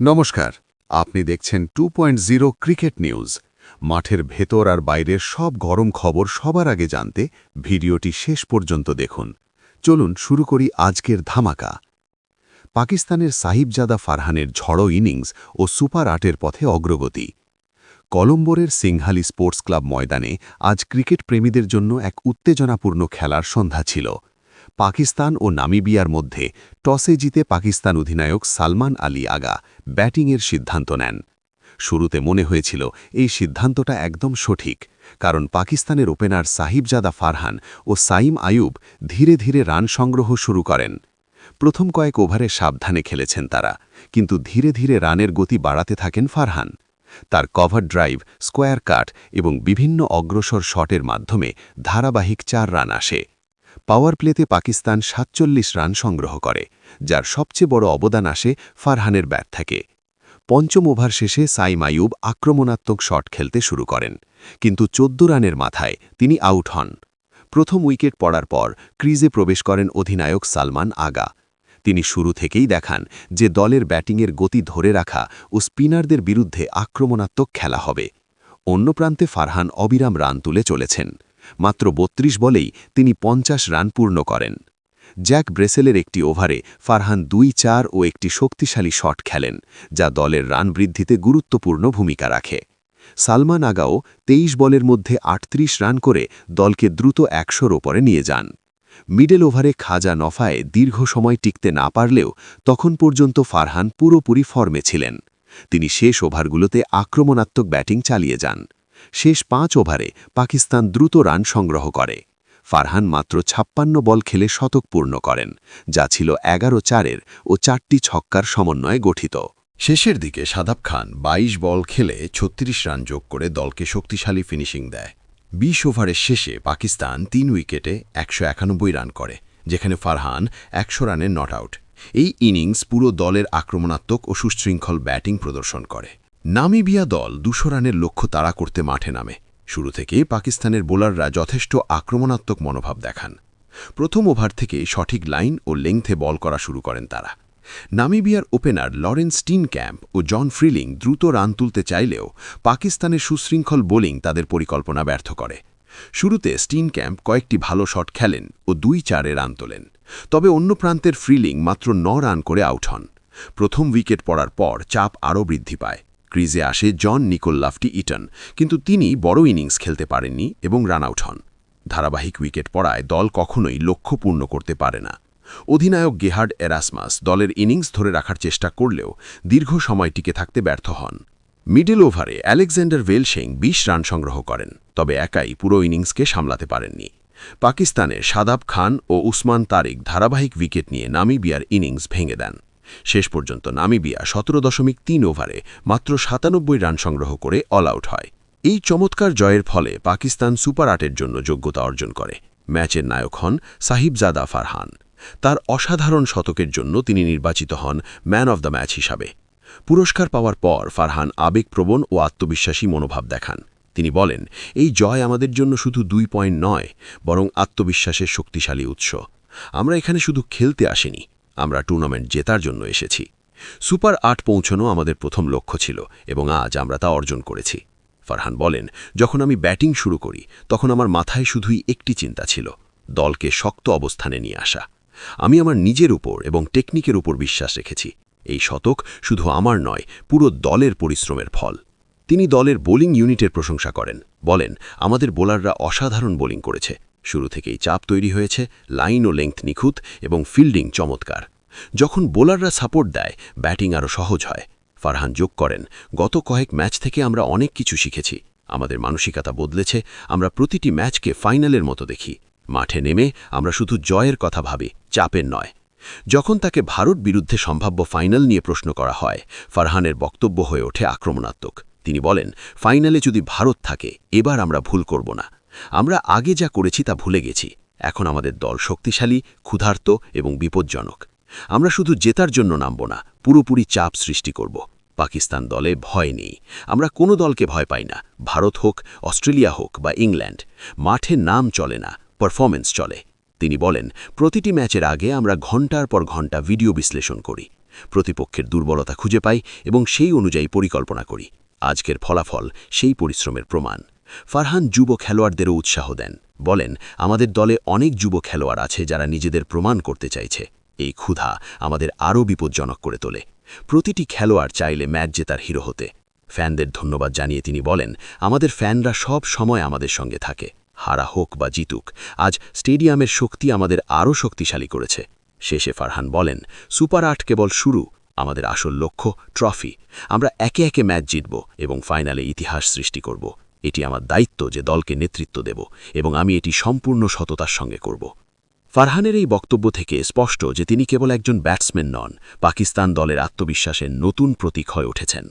নমস্কার, আপনি দেখছেন টু ক্রিকেট নিউজ। মাঠের ভেতর আর বাইরের সব গরম খবর সবার আগে জানতে ভিডিওটি শেষ পর্যন্ত দেখুন। চলুন শুরু করি আজকের ধামাকা। পাকিস্তানের সাহিবজাদা ফারহানের ঝড়ো ইনিংস ও সুপার আটের পথে অগ্রগতি। কলম্বোরের সিংহালি স্পোর্টস ক্লাব ময়দানে আজ ক্রিকেট প্রেমীদের জন্য এক উত্তেজনাপূর্ণ খেলার সন্ধ্যা ছিল। পাকিস্তান ও নামিবিয়ার মধ্যে টসে জিতে পাকিস্তান অধিনায়ক সালমান আলী আগা ব্যাটিংয়ের সিদ্ধান্ত নেন। শুরুতে মনে হয়েছিল এই সিদ্ধান্তটা একদম সঠিক, কারণ পাকিস্তানের ওপেনার সাহিবজাদা ফারহান ও সাইম আয়ুব ধীরে ধীরে রান সংগ্রহ শুরু করেন। প্রথম কয়েক ওভারে সাবধানে খেলেছেন তারা, কিন্তু ধীরে ধীরে রানের গতি বাড়াতে থাকেন ফারহান। তার কভার ড্রাইভ, স্কোয়ার কাট এবং বিভিন্ন অগ্রসর শটের মাধ্যমে ধারাবাহিক চার রান আসে। পাওয়ার প্লেতে পাকিস্তান সাতচল্লিশ রান সংগ্রহ করে, যার সবচেয়ে বড় অবদান আসে ফারহানের ব্যাট থেকে। পঞ্চম ওভার শেষে সাইম আয়ুব আক্রমণাত্মক শট খেলতে শুরু করেন, কিন্তু চোদ্দ রানের মাথায় তিনি আউট হন। প্রথম উইকেট পড়ার পর ক্রিজে প্রবেশ করেন অধিনায়ক সালমান আগা। তিনি শুরু থেকেই দেখান যে দলের ব্যাটিংয়ের গতি ধরে রাখা ও স্পিনারদের বিরুদ্ধে আক্রমণাত্মক খেলা হবে। অন্য প্রান্তে ফারহান অবিরাম রান তুলে চলেছেন। মাত্র ৩২ বলেই তিনি পঞ্চাশ রান পূর্ণ করেন। জ্যাক ব্রেসেলের একটি ওভারে ফারহান দুই চার ও একটি শক্তিশালী শট খেলেন, যা দলের রান বৃদ্ধিতে গুরুত্বপূর্ণ ভূমিকা রাখে। সালমান আগাও ২৩ বলের মধ্যে আটত্রিশ রান করে দলকে দ্রুত একশোর ওপরে নিয়ে যান। মিডল ওভারে খাজা নফায় দীর্ঘ সময় টিকতে না পারলেও তখন পর্যন্ত ফারহান পুরোপুরি ফর্মে ছিলেন। তিনি শেষ ওভারগুলোতে আক্রমণাত্মক ব্যাটিং চালিয়ে যান। শেষ পাঁচ ওভারে পাকিস্তান দ্রুত রান সংগ্রহ করে। ফারহান মাত্র ছাপ্পান্ন বল খেলে শতক পূর্ণ করেন, যা ছিল এগারো চারের ও চারটি ছক্কার সমন্বয়ে গঠিত। শেষের দিকে সাদাব খান ২২ বল খেলে ৩৬ রান যোগ করে দলকে শক্তিশালী ফিনিশিং দেয়। ২০ ওভারের শেষে পাকিস্তান তিন উইকেটে একশো একানব্বই রান করে, যেখানে ফারহান একশো রানের নট আউট। এই ইনিংস পুরো দলের আক্রমণাত্মক ও সুশৃঙ্খল ব্যাটিং প্রদর্শন করে। নামিবিয়া দল দুশো রানের লক্ষ্য তাড়া করতে মাঠে নামে। শুরু থেকে পাকিস্তানের বোলাররা যথেষ্ট আক্রমণাত্মক মনোভাব দেখান। প্রথম ওভার থেকে সঠিক লাইন ও লেংথে বল করা শুরু করেন তারা। নামিবিয়ার ওপেনার লরেন্স স্টিন ক্যাম্প ও জন ফ্রিলিং দ্রুত রান তুলতে চাইলেও পাকিস্তানের সুশৃঙ্খল বোলিং তাদের পরিকল্পনা ব্যর্থ করে। শুরুতে স্টিন ক্যাম্প কয়েকটি ভালো শট খেলেন ও দুই চারে রান তোলেন। তবে অন্য প্রান্তের ফ্রিলিং মাত্র ন রান করে আউট হন। প্রথম উইকেট পড়ার পর চাপ আরও বৃদ্ধি পায়। ক্রিজে আসে জন নিকোল্লাফটি ইটন, কিন্তু তিনি বড় ইনিংস খেলতে পারেননি এবং রান আউট হন। ধারাবাহিক উইকেট পড়ায় দল কখনোই লক্ষ্য পূর্ণ করতে পারে না। অধিনায়ক গেহার্ড এরাসমাস দলের ইনিংস ধরে রাখার চেষ্টা করলেও দীর্ঘ সময় টিকে থাকতে ব্যর্থ হন। মিডল ওভারে আলেকজান্ডার ভেলসেং ২০ রান সংগ্রহ করেন, তবে একাই পুরো ইনিংসকে সামলাতে পারেননি। পাকিস্তানের সাদাব খান ও উসমান তারিক ধারাবাহিক উইকেট নিয়ে নামিবিয়ার ইনিংস ভেঙে দেন। শেষ পর্যন্ত নামিবিয়া সতেরো দশমিক তিন ওভারে মাত্র সাতানব্বই রান সংগ্রহ করে অল আউট হয়। এই চমৎকার জয়ের ফলে পাকিস্তান সুপার আটের জন্য যোগ্যতা অর্জন করে। ম্যাচের নায়ক হন সাহিবজাদা ফারহান। তার অসাধারণ শতকের জন্য তিনি নির্বাচিত হন ম্যান অব দ্য ম্যাচ হিসাবে। পুরস্কার পাওয়ার পর ফারহান আবেগপ্রবণ ও আত্মবিশ্বাসী মনোভাব দেখান। তিনি বলেন, এই জয় আমাদের জন্য শুধু দুই পয়েন্ট নয়, বরং আত্মবিশ্বাসের শক্তিশালী উৎস। আমরা এখানে শুধু খেলতে আসিনি আমরা টুর্নামেন্ট জেতার জন্য এসেছি। সুপার আট পৌঁছানো আমাদের প্রথম লক্ষ্য ছিল এবং আজ আমরা তা অর্জন করেছি। ফারহান বলেন, যখন আমি ব্যাটিং শুরু করি, তখন আমার মাথায় শুধুই একটি চিন্তা ছিল, দলকে শক্ত অবস্থানে নিয়ে আসা। আমি আমার নিজের উপর এবং টেকনিকের উপর বিশ্বাস রেখেছি। এই শতক শুধু আমার নয়, পুরো দলের পরিশ্রমের ফল। তিনি দলের বোলিং ইউনিটের প্রশংসা করেন। বলেন, আমাদের বোলাররা অসাধারণ বোলিং করেছে। শুরু থেকেই চাপ তৈরি হয়েছে লাইন ও লেংথ নিখুঁত এবং ফিল্ডিং চমৎকার। যখন বোলাররা সাপোর্ট দেয় ব্যাটিং আরও সহজ হয়। ফারহান যোগ করেন, গত কয়েক ম্যাচ থেকে আমরা অনেক কিছু শিখেছি। আমাদের মানসিকতা বদলেছে, আমরা প্রতিটি ম্যাচকে ফাইনালের মতো দেখি। মাঠে নেমে আমরা শুধু জয়ের কথা ভাবি, চাপের নয়। যখন তাকে ভারত বিরুদ্ধে সম্ভাব্য ফাইনাল নিয়ে প্রশ্ন করা হয়, ফারহানের বক্তব্য হয়ে ওঠে আক্রমণাত্মক। তিনি বলেন ফাইনালে যদি ভারত থাকে, এবার আমরা ভুল করব না। আমরা আগে যা করেছি তা ভুলে গেছি। এখন আমাদের দল শক্তিশালী, ক্ষুধার্ত এবং বিপজ্জনক। আমরা শুধু জেতার জন্য নামব না, পুরোপুরি চাপ সৃষ্টি করব। পাকিস্তান দলে ভয় নেই। আমরা কোনো দলকে ভয় পাই না। ভারত হোক, অস্ট্রেলিয়া হোক বা ইংল্যান্ড, মাঠে নাম চলে না পারফরমেন্স চলে। তিনি বলেন, প্রতিটি ম্যাচের আগে আমরা ঘণ্টার পর ঘণ্টা ভিডিও বিশ্লেষণ করি। প্রতিপক্ষের দুর্বলতা খুঁজে পাই এবং সেই অনুযায়ী পরিকল্পনা করি। আজকের ফলাফল সেই পরিশ্রমের প্রমাণ। ফারহান যুব খেলোয়াড়দেরও উৎসাহ দেন। বলেন, আমাদের দলে অনেক যুব খেলোয়াড় আছে যারা নিজেদের প্রমাণ করতে চাইছে। এই ক্ষুধা আমাদের আরও বিপজ্জনক করে তোলে। প্রতিটি খেলোয়াড় চাইলে ম্যাচ জেতার হিরো হতে। ফ্যানদের ধন্যবাদ জানিয়ে তিনি বলেন, আমাদের ফ্যানরা সব সময় আমাদের সঙ্গে থাকে। হারা হোক বা জিতুক, আজ স্টেডিয়ামের শক্তি আমাদের আরও শক্তিশালী করেছে। শেষে ফারহান বলেন, সুপার আট কেবল শুরু, আমাদের আসল লক্ষ্য ট্রফি। আমরা একে একে ম্যাচ জিতব এবং ফাইনালে ইতিহাস সৃষ্টি করব। এটি আমার দায়িত্ব যে দলকে নেতৃত্ব দেব এবং আমি এটি সম্পূর্ণ সততার সঙ্গে করব। ফারহানের এই বক্তব্য থেকে স্পষ্ট যে তিনি কেবল একজন ব্যাটসম্যান নন, পাকিস্তান দলের আত্মবিশ্বাসের নতুন প্রতীক হয়ে উঠেছেন।